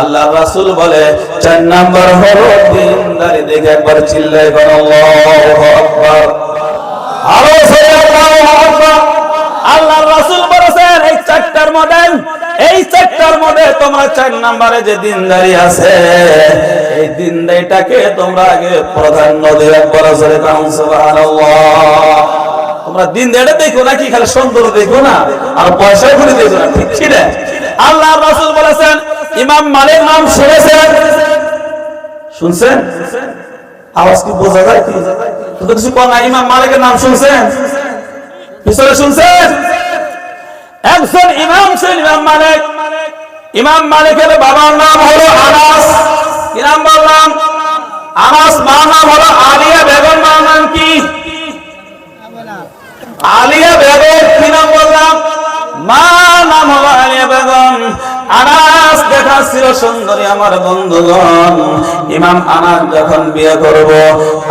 আল্লাহ রাসূল বলে, চার হলো দেখে একবার চিল্লাই বলেছেন, এই চারটার মডেল, এই চারটার মধ্যে তোমরা চার নাম্বারে যে দিনদারি আছে, এই দিনদারিটাকে তোমরা আগে প্রাধান্য দিয়ে একবার সুবহানাল্লাহ। তোমরা দিন দেড়ে দেখো নাকি খালি সুন্দর দেখো না? আর পয়সা করে দেখো না, ঠিক ছিল আল্লাহ রাসূল বলেছেন, ইমাম মালিক নাম শুনেছেন? শুনছেন? আওয়াজ কি বোঝা যায় কি? তো কিছু না ইমাম মালিকের নাম শুনছেন? পিছনে শুনছেন? একজন ইমাম ছিলেন, ইমাম মালিক। ইমাম মালিকের বাবার নাম হলো আনাস। কি নাম বললাম? আনাস, মা নাম হলো আলিয়া আলিয়া বেগম, কি নাম বললাম? মা নাম হলো আলিয়া বেগম। আনাস দেখা ছিল সুন্দরী আমার বন্ধুগণ। ইমাম আনাস যখন বিয়ে করব,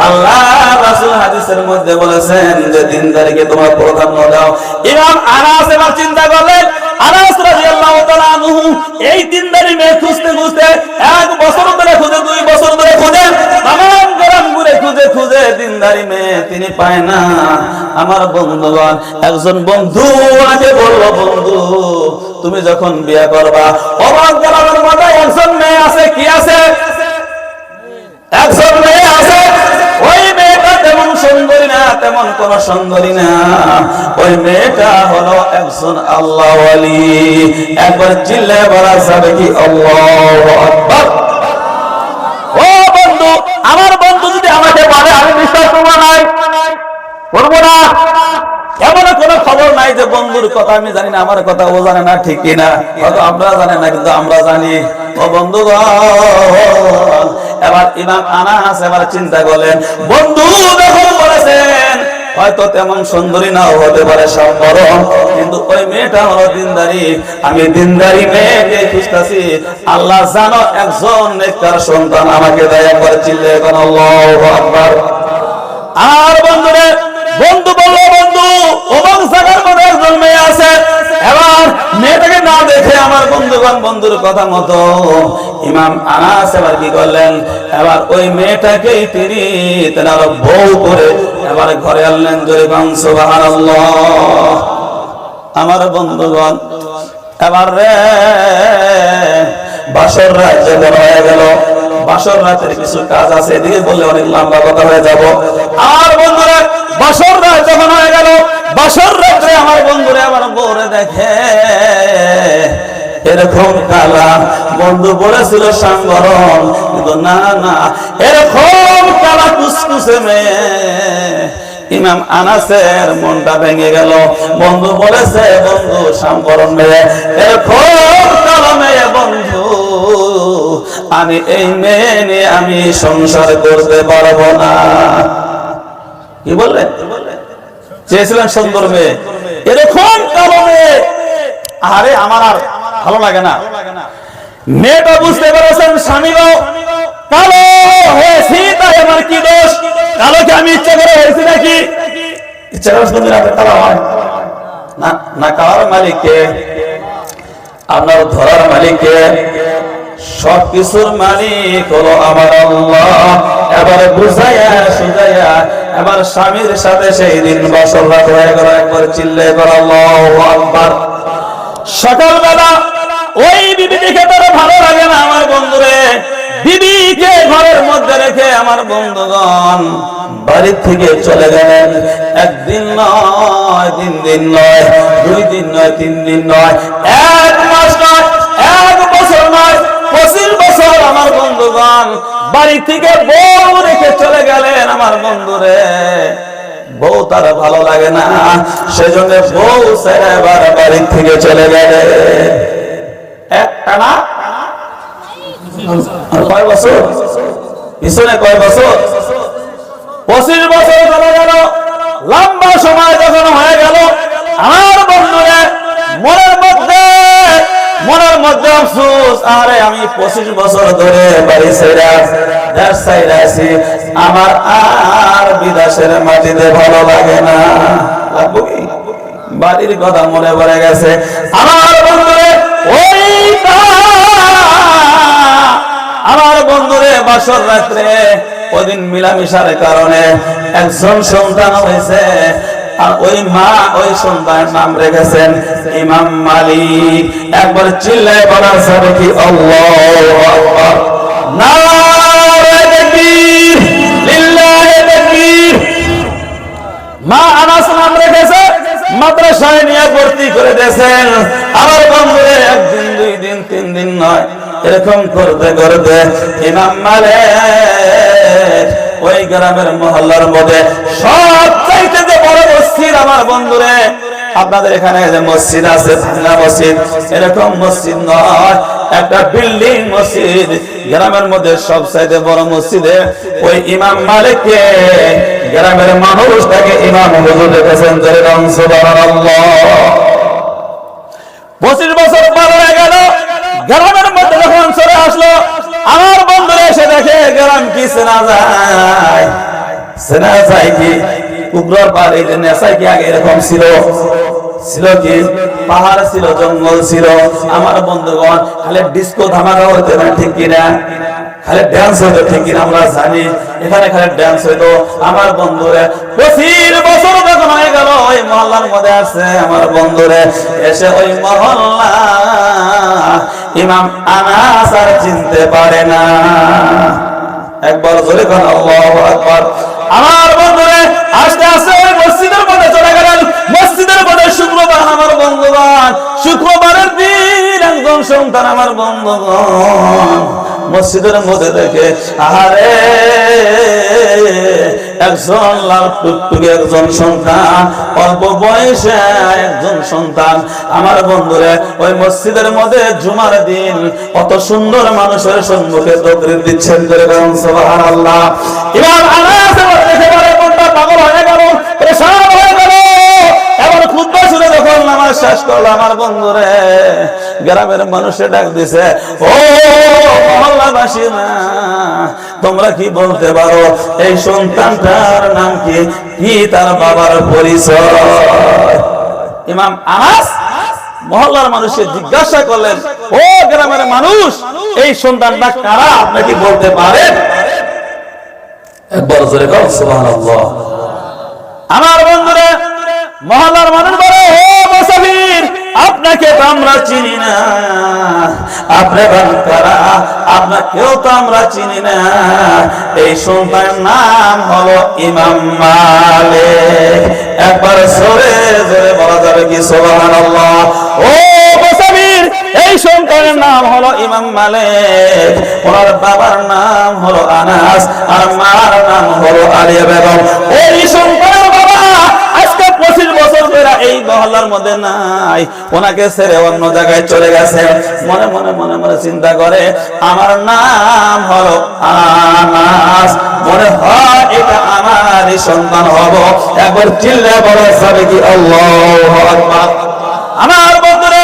আল্লাহ রাসূল হাদিসের মধ্যে বলেছেন যে, দিনদারিকে তোমরা প্রাধান্য দাও। ইমাম আনাস এবার চিন্তা করলেন, আনাস রাদিয়াল্লাহু তাআলা এই দিনদারি মেয়ে খুঁজতে খুঁজতে এক বছর ধরে, খুঁজে দুই বছর ধরে খুঁজে তামাম গ্রাম ঘুরে খুঁজে খুঁজে দিনদারি মেয়ে তিনি পায় না। আমার বন্ধুগণ, একজন বন্ধু আগে বলল, বন্ধু, তুমি যখন বিয়ে করবা একজন মেয়ে আছে, কি আছে? একজন মেয়ে আছে, ওই মেয়েটা তেমন সুন্দরী না, তেমন কোন সুন্দরী না। ওই মেয়েটা হলো একজন আল্লাহ একবার চিল্লে বলা যাবে কি, আল্লাহ ও বন্ধু, আমার বন্ধু যদি আমাকে বলে আমি বিশ্বাস হয়তো তেমন সুন্দরী নাও হতে পারে কিন্তু ওই মেয়েটা হলো দিনদারি। আমি দিনদারি মেয়েকে খুঁজতেছি। আল্লাহ জানো, একজন সন্তান আমাকে দেয় একবার চিল্লে আর বন্ধুরে, বন্ধু বলল বন্ধু অমুক জায়গার মধ্যে একজন মেয়ে আছে। এবার মেয়েটাকে না দেখে আমার বন্ধুগণ বন্ধুর কথা মতো ইমাম আনাস এবার কি করলেন? এবার ওই মেয়েটাকেই তিনি তেনার বউ করে এবার ঘরে আনলেন জোরে সুবহানাল্লাহ। আমার বন্ধুগণ, এবার রে, বাসর যখন হয়ে গেল বাসর রাতের কিছু কাজ আছে, এদিকে বললে অনেক লম্বা কথা হয়ে যাব। আর বন্ধুরা, বাসর রাত যখন হয়ে গেল, বাসর রাত্রে আমার বন্ধুরা আমার বউরে দেখে, এরকম কালা বন্ধু বলেছিল সাংবরণ, কিন্তু না না, এরকম কালা কুসকুসে মেয়ে। ইমাম আনাসের মনটা ভেঙে গেল। বন্ধু বলেছে, বন্ধু সাম্বরণ মেয়ে, এরকম কালো মেয়ে আমি এই মেয়ে আমি সংসার করতে পারব না। কি বললেন? চেয়েছিলেন সুন্দর মেয়ে। এরকম কালো আরে আমার আর ভালো লাগে না। মেয়েটা বুঝতে পেরেছেন স্বামীও কালো হয়েছি, তাই আমার কি দোষ? কালো কি আমি ইচ্ছা করে হয়েছি নাকি? ইচ্ছা করে সুন্দর কালো হয়। না না, কালার মালিককে, আপনার ধরার মালিককে সব কিছুর মালিক হলো আমার আল্লাহ। এবারে বুঝাইয়া, সুজাইয়া, এবার স্বামীর সাথে সেই দিন বসর রাত হয়ে গেল, একবার চিল্লে কর আল্লাহু আকবার। সকালবেলা ওই বিবিকে তার ভালো লাগে না আমার বন্ধুরে। বিবিকে ঘরের মধ্যে রেখে আমার বন্ধুগণ বাড়ির থেকে চলে গেলেন। একদিন নয়, তিন দিন নয়, দুই দিন নয়, তিন দিন নয়, এক মাস বাড়ি থেকে বউ রেখে চলে গেলেন আমার বন্ধুরে। বউ তার ভালো লাগে না, সেজন্য বউ এবার বাড়ি থেকে চলে গেলে। একটা না? কয় বছর? পিছনে কয় বছর? পঁচিশ বছর চলে গেল। লম্বা সময় যখন হয়ে গেল, আমার বন্ধুরে মনের মধ্যে মনের মধ্যে আফসোস, আরে আমি 25 বছর ধরে বাড়ি ছেড়া আছি আমার আর বিদেশের মাটিতে ভালো লাগে না। লাগবো কি? বাড়ির কথা মনে পড়ে গেছে। আমার বন্ধুরে, ওই আমার বন্ধুরে বাসর রাত্রে ওদিন মিলামিশার কারণে একজন সন্তান হয়েছে। আর ওই মা, ওই সন্তানের নাম রেখেছেন ইমাম মালিক। একবার চিল্লায় কি মা আনাস নাম রেখেছে, মাদ্রাসায় নিয়ে ভর্তি করে দিয়েছেন। আমার একদিন, দুই দিন, তিন দিন নয়, এরকম করতে করতে ইমাম মালিক ওই গ্রামের মহল্লার মধ্যে সব চাইতে মসজিদ আমার বন্ধুরে। আপনাদের এখানে যে মসজিদ আছে, ভাঙ্গা মসজিদ, এরকম মসজিদ নয়। একটা বিল্ডিং মসজিদ, গ্রামের মধ্যে সব চাইতে বড় মসজিদে ওই ইমাম মালিককে, গ্রামের মানুষ তাকে ইমাম হুজুর রেখেছেন পঁচিশ বছর পার হয়ে গেল, গ্রামের মধ্যে যখন চলে আসলো, আমার বন্ধুরা এসে দেখে গ্রাম কি চেনা যায়? চেনা যায় কি? উগ্রর পাড়ে যে নেশায় কি আগে এরকম ছিল? ছিল কি? পাহাড় ছিল, জঙ্গল ছিল। আমার বন্ধুগণ, খালি ডিস্কো ধামাকা হতে না ঠিক কিনা? খালি ড্যান্স হইতো, ঠিক কিনা? আমরা জানি। এখানে খালি ড্যান্স হইতো। আমার বন্ধুরে পঁচিশ বছর যখন হয়ে গেল, ওই মহল্লার মধ্যে আছে আমার বন্ধুরে। এসে ওই মহল্লা ইমাম আনাস আর চিনতে পারে না। একবার জোরে কোন, আল্লাহু আকবার। আমার সন্তান আমার বন্ধুগণ, মসজিদের মধ্যে দেখে, আহারে, একজন লাল টুকটুকে একজন সন্তান, অল্প বয়সে একজন সন্তান। আমার বন্ধুরে, ওই মসজিদের মধ্যে জুমার দিন কত সুন্দর মানুষের সম্মুখে তকরির দিচ্ছেন করে ইমাম এবার দেখে বলে মনটা পাগল হয়ে হয়ে গেল। এবার খুদ্া শুনে যখন নামাজ শেষ করল, আমার বন্ধুরে গ্রামের মানুষে ডাক দিছে, ও মহল্লাবাসী না তোমরা কি বলতে পারো? এই সন্তানটার নাম কি? কি তার বাবার পরিচয়? ইমাম আনাস মহল্লার মানুষের জিজ্ঞাসা করলেন, ও গ্রামের মানুষ, এই সন্তানটা কারা? আপনি কি বলতে পারেন? একবার জোরে কর সুবহানাল্লাহ। আমার বন্ধুরা, মহল্লার মানুষ বলে ও আপনাকে তো আমরা চিনি না। আপনি কারা আপনাকেও তো আমরা চিনি না। এই সন্তানের নাম হলো ইমাম মালিক। একবার জোরে জোরে বলা যাবে কি, সুবহানাল্লাহ। ও মুসাফির এই সন্তানের নাম হলো ইমাম মালিক। ওনার বাবার নাম হলো আনাস, আর মার নাম হলো আলিয়া বেগম। এই পঁচিশ বছর ধরে এই মহল্লার মধ্যে নাই। ওনাকে ছেড়ে অন্য জায়গায় চলে গেছে। মনে মনে মনে মনে চিন্তা করে, আমার নাম হলো আনাস। মনে হয় এটা আমারই সন্তান হব। একবার চিল্লা বলা যাবে কি আল্লাহ আমার বন্ধুরা,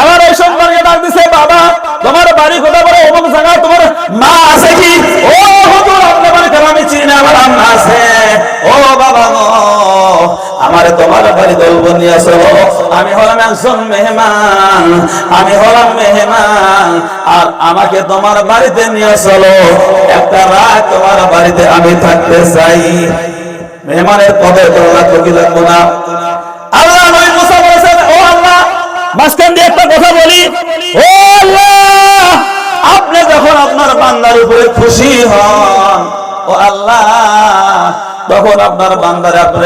আমার এই সন্তানকে ডাক দিছে, বাবা, তোমার বাড়ি কোথা বলে? অমুক জায়গায় তোমার মা আছে কি? ও, হুজুর আমি হলাম একজন মেহমান, আমি হলাম মেহমান, আর আমাকে তোমার বাড়িতে নিয়ে চলো। একটা রাত তোমার বাড়িতে আমি থাকতে চাই। মেহমানের পদে তো লাগবো না। কথা বলি। আপনি যখন আপনার বান্দার উপরে খুশি হন, ও আল্লাহ, তখন আপনার বান্দারে আপনার